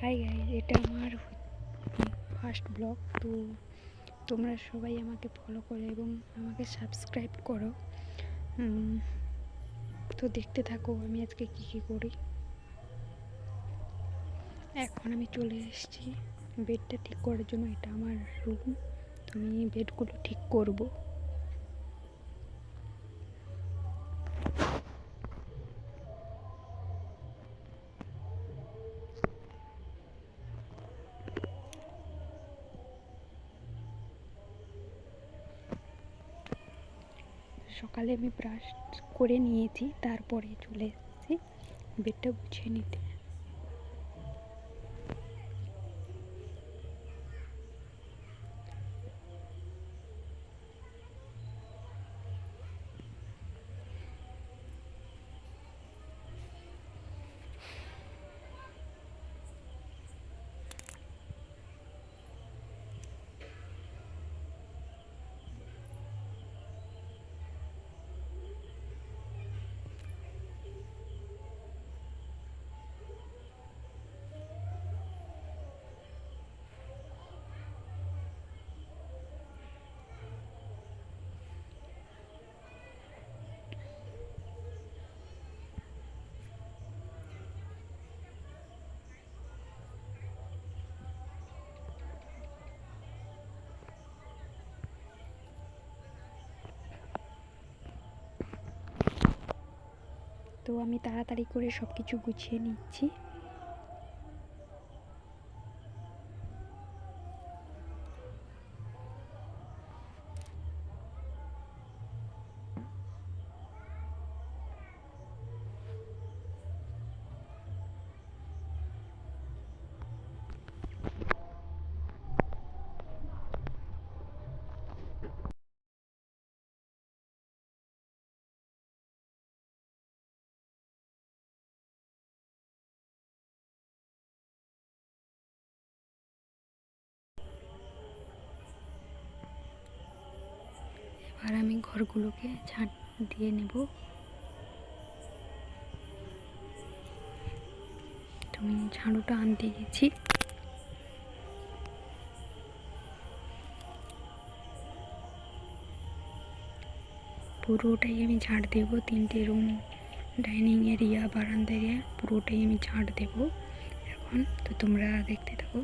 Hi guys এটা আমার first blog তো তোমরা সবাই আমাকে ফলো করো এবং আমাকে সাবস্ক্রাইব করো। তো দেখতে থাকো আমি আজকে কী কী করি। এখন আমি চলে এসেছি। বেডটা ঠিক করার জন্য এটা আমার রুম তো আমি বেডগুলো ঠিক করব। সকালে আমি ব্রাশ করে নিয়েছি তারপরে চলে এসেছি বেডটা গুছিয়ে নিতে। তো আমি তাড়াতাড়ি করে সব কিছু গুছিয়ে নিচ্ছি। এবার আমি ঘরগুলোকে ঝাঁট দিয়ে নেব। তো আমি ঝাড়ুটা আনতে গেছি। পুরোটাই আমি ঝাড় দেব, তিনটে রুম, ডাইনিং এরিয়া বারান্দা এরিয়া পুরোটাই আমি ঝাড় দেব। এখন তো তোমরা দেখতে থাকো।